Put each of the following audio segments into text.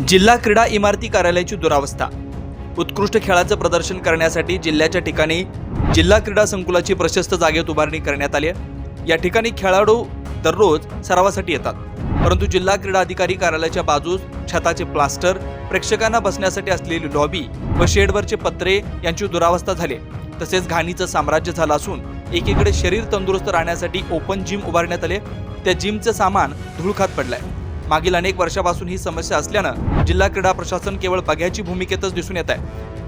जिल्हा क्रीडा इमारती कार्यालयाची दुरावस्था. उत्कृष्ट खेळाचं प्रदर्शन करण्यासाठी जिल्ह्याच्या ठिकाणी जिल्हा क्रीडा संकुलाची प्रशस्त जागेत उभारणी करण्यात आली आहे. या ठिकाणी खेळाडू दररोज सरावासाठी येतात. परंतु जिल्हा क्रीडा अधिकारी कार्यालयाच्या बाजूस छताचे प्लास्टर प्रेक्षकांना बसण्यासाठी असलेली लॉबी व शेडवरचे पत्रे यांची दुरावस्था झाली तसेच घाणीचं साम्राज्य झालं असून एकीकडे शरीर तंदुरुस्त राहण्यासाठी ओपन जिम उभारण्यात आले त्या जिमचं सामान धूळखात पडलंय. मागील अनेक वर्षापासून ही समस्या असल्यानं जिल्हा क्रीडा प्रशासन केवळ बघ्याची भूमिकेतच दिसून येत आहे.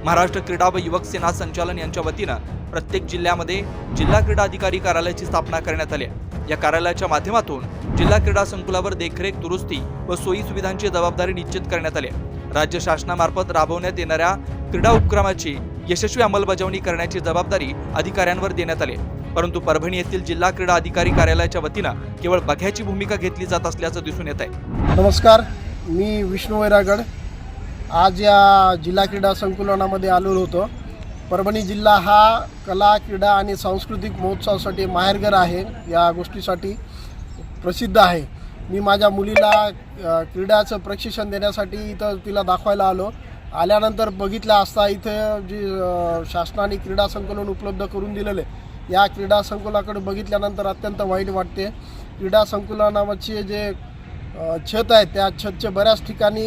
महाराष्ट्र क्रीडा व युवक सेना संचालन यांच्या वतीनं प्रत्येक जिल्ह्यामध्ये जिल्हा क्रीडा अधिकारी कार्यालयाची स्थापना करण्यात आली या कार्यालयाच्या माध्यमातून जिल्हा क्रीडा संकुलावर देखरेख दुरुस्ती व सोयी सुविधांची जबाबदारी निश्चित करण्यात आली राज्य शासनामार्फत राबवण्यात येणाऱ्या क्रीडा उपक्रमाची यशस्वी अंमलबजावणी करण्याची जबाबदारी अधिकाऱ्यांवर देण्यात आली परंतु परभणी येथील जिल्हा क्रीडा अधिकारी कार्यालयाच्या वतीनं केवळ बघ्याची भूमिका घेतली जात असल्याचं दिसून येत आहे. नमस्कार मी विष्णू वैरागड. आज या जिल्हा क्रीडा संकुलनामध्ये आलेलो होतो. परभणी जिल्हा हा कला क्रीडा आणि सांस्कृतिक महोत्सवासाठी माहेरघर आहे या गोष्टीसाठी प्रसिद्ध आहे. मी माझ्या मुलीला क्रीडाचं प्रशिक्षण देण्यासाठी इथं तिला दाखवायला आलो. आल्यानंतर बघितलं असता इथं जी शासनाने क्रीडा संकुलन उपलब्ध करून दिलेलं आहे. या क्रीडा संकुलाकडे बघितल्यानंतर अत्यंत वाईट वाटते. क्रीडा संकुलनाचे जे छत आहे त्या छतचे बऱ्याच ठिकाणी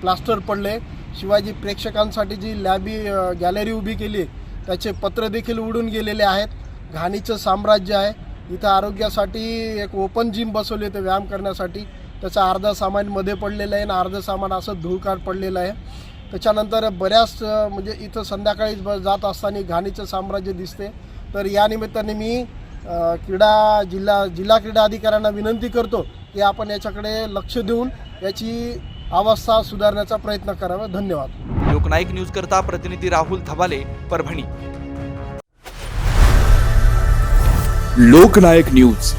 प्लास्टर पडले. शिवाय जी प्रेक्षकांसाठी जी लॅबी गॅलरी उभी केली त्याचे पत्र देखील उडून गेलेले आहेत. घाणीचं साम्राज्य आहे. इथं आरोग्यासाठी एक ओपन जिम बसवली होते व्यायाम करण्यासाठी. त्याचं अर्धं सामानमध्ये पडलेलं आहे आणि अर्धं सामान असं धूळकाळ पडलेलं आहे. त्याच्यानंतर बऱ्याच म्हणजे इथं संध्याकाळी ब- जात असताना घाणीचं साम्राज्य दिसते. तर या निमित्ताने मी क्रीडा जिल्हा जिल्हा क्रीडा अधिकाऱ्यांना विनंती करतो की आपण याच्याकडे लक्ष देऊन याची अवस्था सुधारण्याचा प्रयत्न करावा. धन्यवाद. लोकनायक न्यूज करता प्रतिनिधी राहुल धबाले परभणी. लोकनायक न्यूज.